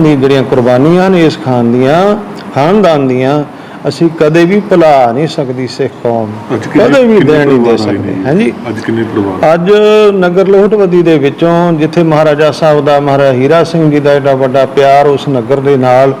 ਦੀ ਜਿਹੜੀਆਂ ਕੁਰਬਾਨੀਆਂ ਨੇ ਇਸ ਖਾਨ ਦੀਆਂ ਖਾਨਦਾਨ ਦੀਆਂ ਅਸੀਂ ਕਦੇ ਵੀ ਭੁਲਾ ਨਹੀਂ ਸਕਦੀ ਸਿੱਖ ਕੌਮ। ਕਦੇ ਵੀ ਦੇਣ ਨਹੀਂ ਦੇ ਸਕਦੇ? ਹਾਂਜੀ? ਅੱਜ ਕਿੰਨੇ ਪਰਿਵਾਰ ਅੱਜ ਨਗਰ ਲੋਹਟਵਦੀ ਦੇ ਵਿੱਚੋਂ ਜਿੱਥੇ ਮਹਾਰਾਜਾ ਸਾਹਿਬ ਦਾ ਮਹਾਰਾਜਾ ਹੀਰਾ ਸਿੰਘ ਜੀ ਦਾ ਏਡਾ ਵੱਡਾ ਪਿਆਰ ਉਸ ਨਗਰ ਦੇ ਨਾਲ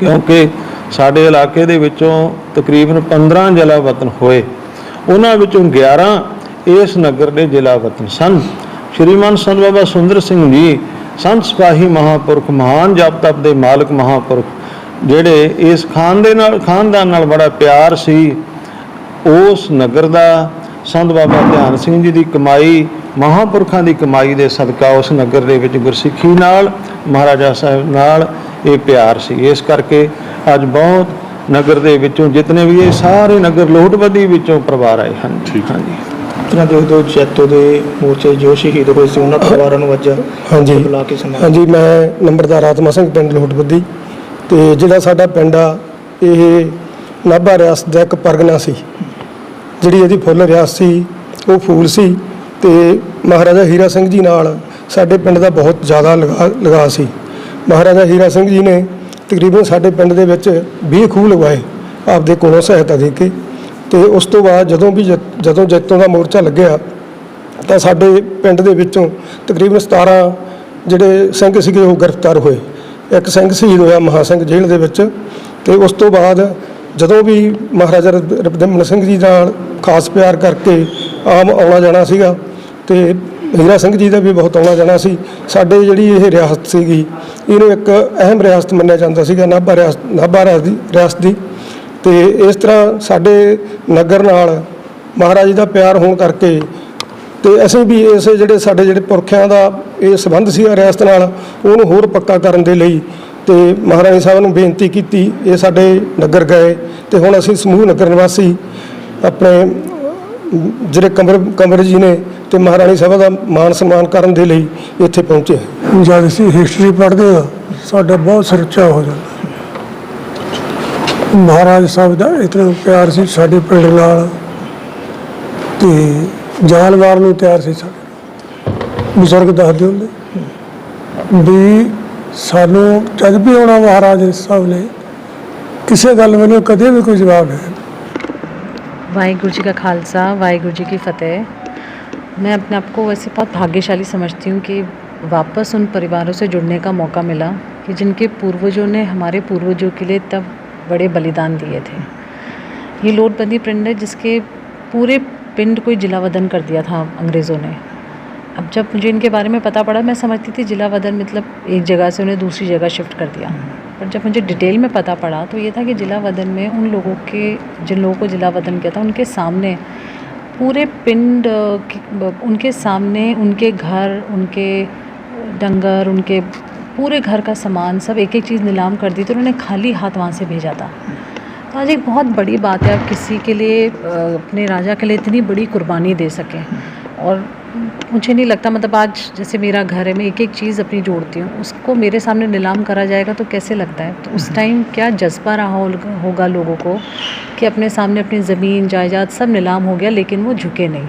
ਕਿਉਂਕਿ ਸਾਡੇ ਇਲਾਕੇ ਦੇ ਵਿੱਚੋਂ ਤਕਰੀਬਨ 15 ਜ਼ਿਲ੍ਹਾ ਵਤਨ ਹੋਏ। ਉਹਨਾਂ ਵਿੱਚੋਂ 11 ਇਸ ਨਗਰ ਦੇ ਜ਼ਿਲ੍ਹਾ ਵਤਨ ਸਨ। ਸ਼੍ਰੀਮਾਨ ਸੰਤ ਬਾਬਾ ਸੁੰਦਰ ਸਿੰਘ ਜੀ ਸੰਤ ਸਿਪਾਹੀ ਮਹਾਪੁਰਖ ਮਹਾਨ ਜਪ ਤਪ ਦੇ ਮਾਲਕ ਮਹਾਪੁਰਖ ਜਿਹੜੇ ਇਸ ਖਾਨ ਦੇ ਨਾਲ ਖਾਨਦਾਨ ਨਾਲ ਬੜਾ ਪਿਆਰ ਸੀ ਉਸ ਨਗਰ ਦਾ ਸੰਤ ਬਾਬਾ ਧਿਆਨ ਸਿੰਘ ਜੀ ਦੀ ਕਮਾਈ ਮਹਾਪੁਰਖਾਂ ਦੀ ਕਮਾਈ ਦੇ ਸਦਕਾ ਉਸ ਨਗਰ ਦੇ ਵਿੱਚ ਗੁਰਸਿੱਖੀ ਨਾਲ ਮਹਾਰਾਜਾ ਸਾਹਿਬ ਨਾਲ ਇਹ ਪਿਆਰ ਸੀ। ਇਸ ਕਰਕੇ ਅੱਜ ਬਹੁਤ ਨਗਰ ਦੇ ਵਿੱਚੋਂ ਜਿਤਨੇ ਵੀ ਇਹ ਸਾਰੇ ਨਗਰ ਲੋਹਟਵਦੀ ਵਿੱਚੋਂ ਪਰਿਵਾਰ ਆਏ ਹਨ। ਠੀਕ। ਹਾਂਜੀ। ਤਰ੍ਹਾਂ ਦੇ ਦੋ ਜੈਤੋ ਦੇ ਮੋਰਚੇ ਜੋ ਸ਼ਹੀਦ ਹੋਏ ਸੀ ਉਹਨਾਂ ਪਰਿਵਾਰਾਂ ਨੂੰ ਅੱਜ ਹਾਂਜੀ। ਬੁਲਾ ਕੇ ਸੁਣਾ ਹਾਂਜੀ ਮੈਂ ਨੰਬਰਦਾਰ ਆਤਮਾ ਸਿੰਘ ਪਿੰਡ ਲੋਟਬੱਦੀ। ਤੇ ਜਿਹੜਾ ਸਾਡਾ ਪਿੰਡ ਆ ਇਹ ਨਾਭਾ ਰਿਆਸਤ ਦਾ ਇੱਕ ਪਰਗਨਾ ਸੀ। ਜਿਹੜੀ ਇਹਦੀ ਫੁੱਲ ਰਿਆਸਤ ਸੀ ਉਹ ਫੂਲ ਸੀ। ਤੇ ਮਹਾਰਾਜਾ ਹੀਰਾ ਸਿੰਘ ਜੀ ਨਾਲ ਸਾਡੇ ਪਿੰਡ ਦਾ ਬਹੁਤ ਜ਼ਿਆਦਾ ਲਗਾ ਲਗਾ ਸੀ। ਮਹਾਰਾਜਾ ਹੀਰਾ ਸਿੰਘ ਜੀ ਨੇ ਤਕਰੀਬਨ ਸਾਡੇ ਪਿੰਡ ਦੇ ਵਿੱਚ 20 ਖੂਹ ਲਗਵਾਏ ਆਪਦੇ ਕੋਲੋਂ ਸਹਾਇਤਾ ਦੇ ਕੇ। ਤੇ ਉਸ ਤੋਂ ਬਾਅਦ ਜਦੋਂ ਵੀ ਜਦ- ਜਦੋਂ ਜੈਤੋਂ ਦਾ ਮੋਰਚਾ ਲੱਗਿਆ, ਤਾਂ ਸਾਡੇ ਪਿੰਡ ਦੇ ਵਿੱਚੋਂ ਤਕਰੀਬਨ 17 ਜਿਹੜੇ ਸਿੰਘ ਸੀਗੇ, ਉਹ ਗ੍ਰਿਫਤਾਰ ਹੋਏ। ਇੱਕ ਸਿੰਘ ਸ਼ਹੀਦ ਹੋਇਆ ਮਹਾ ਸਿੰਘ ਜੇਲ੍ਹ ਦੇ ਵਿੱਚ ਤੇ ਉਸ ਤੋਂ ਬਾਅਦ ਜਦੋਂ ਵੀ ਮਹਾਰਾਜਾ ਰਬ- ਰਬਦਮਨ ਸਿੰਘ ਜੀ ਨਾਲ ਖਾਸ ਪਿਆਰ ਕਰਕੇ ਆਮ ਆਉਣਾ ਜਾਣਾ ਸੀਗਾ ਤੇ ਹੀਰਾ ਸਿੰਘ ਜੀ ਦਾ ਵੀ ਬਹੁਤ ਆਉਣਾ ਜਾਣਾ ਸੀ, ਸਾਡੇ ਜਿਹੜੀ ਇਹ ਰਿਆਸਤ ਸੀਗੀ, ਇਹਨੂੰ ਇੱਕ ਅਹਿਮ ਰਿਆਸਤ ਮੰਨਿਆ ਜਾਂਦਾ ਸੀਗਾ, ਨਾਭਾ ਰਿਆਸਤ ਨਾਭਾ ਰਿਆਸਤ ਦੀ ਰਿਆਸਤ ਦੀ। ਤੇ ਇਸ ਤਰ੍ਹਾਂ ਸਾਡੇ ਨਗਰ ਨਾਲ ਮਹਾਰਾਜ ਜੀ ਦਾ ਪਿਆਰ ਹੋਣ ਕਰਕੇ ਤੇ ਅਸੀਂ ਵੀ ਇਸ ਜਿਹੜੇ ਸਾਡੇ ਜਿਹੜੇ ਪੁਰਖਿਆਂ ਦਾ ਇਹ ਸੰਬੰਧ ਸੀ ਰਿਆਸਤ ਨਾਲ, ਉਹਨੂੰ ਹੋਰ ਪੱਕਾ ਕਰਨ ਦੇ ਲਈ ਤੇ ਮਹਾਰਾਣੀ ਸਾਹਿਬ ਨੂੰ ਬੇਨਤੀ ਕੀਤੀ, ਇਹ ਸਾਡੇ ਨਗਰ ਗਏ ਤੇ ਹੁਣ ਅਸੀਂ ਸਮੂਹ ਨਗਰ ਨਿਵਾਸੀ ਆਪਣੇ ਜਿਹੜੇ ਕਮਰ ਕਮਰ ਜੀ ਨੇ ਤੇ ਮਹਾਰਾਣੀ ਸਾਹਿਬ ਦਾ ਮਾਣ ਸਨਮਾਨ ਕਰਨ ਦੇ ਲਈ ਇੱਥੇ ਪਹੁੰਚੇ। ਜਦ ਅਸੀਂ ਹਿਸਟਰੀ ਪੜ੍ਹਦੇ ਹਾਂ, ਸਾਡਾ ਬਹੁਤ ਸਰਚਾ ਹੋ ਜਾਂਦਾ। ਮਹਾਰਾਜ ਸਾਹਿਬ ਦਾ ਇਤਨਾ ਪਿਆਰ ਸੀ ਸਾਡੇ ਪਿੰਡ ਨਾਲ ਤੇ ਜਾਨਵਰ ਨੂੰ ਤਿਆਰ ਸੀ ਸਾਡੇ ਬਜ਼ੁਰਗ ਦੱਸਦੇ ਹੁੰਦੇ ਵੀ ਸਾਨੂੰ ਜਦ ਵੀ ਆਉਣਾ ਮਹਾਰਾਜ ਸਾਹਿਬ ਨੇ ਕਿਸੇ ਗੱਲ ਮੈਨੂੰ ਕਦੇ ਵੀ ਕੋਈ ਜਵਾਬ ਨਹੀਂ वाहिगुरु जी का खालसा वाहिगुरु जी की फ़तेह मैं अपने आप को वैसे बहुत भाग्यशाली समझती हूँ कि वापस उन परिवारों से जुड़ने का मौका मिला कि जिनके पूर्वजों ने हमारे पूर्वजों के लिए तब बड़े बलिदान दिए थे। ये लोटबंदी पिंड है जिसके पूरे पिंड को जिला वदन कर दिया था अंग्रेज़ों ने। अब जब मुझे इनके बारे में पता पड़ा, मैं समझती थी जिला वदन मतलब एक जगह से उन्हें दूसरी जगह शिफ्ट कर दिया। पर जब मुझे डिटेल में पता पड़ा तो ये था कि जिला वदन में उन लोगों के, जिन लोगों को जिला वदन किया था, उनके सामने पूरे पिंड उनके सामने उनके घर, उनके डंगर, उनके पूरे घर का सामान, सब एक एक चीज़ नीलाम कर दी थी उन्होंने खाली हाथ वहाँ से भेजा था। तो आज एक बहुत बड़ी बात है, आप किसी के लिए अपने राजा के लिए इतनी बड़ी कुर्बानी दे सकें। और मुझे नहीं लगता मतलब आज जैसे मेरा घर है, मैं एक एक चीज़ अपनी जोड़ती हूँ, उसको मेरे सामने नीलाम करा जाएगा तो कैसे लगता है? तो उस टाइम क्या जज्बा रहा होगा लोगों को कि अपने सामने अपनी ज़मीन, जायदाद सब नीलाम हो गया, लेकिन वो झुके नहीं।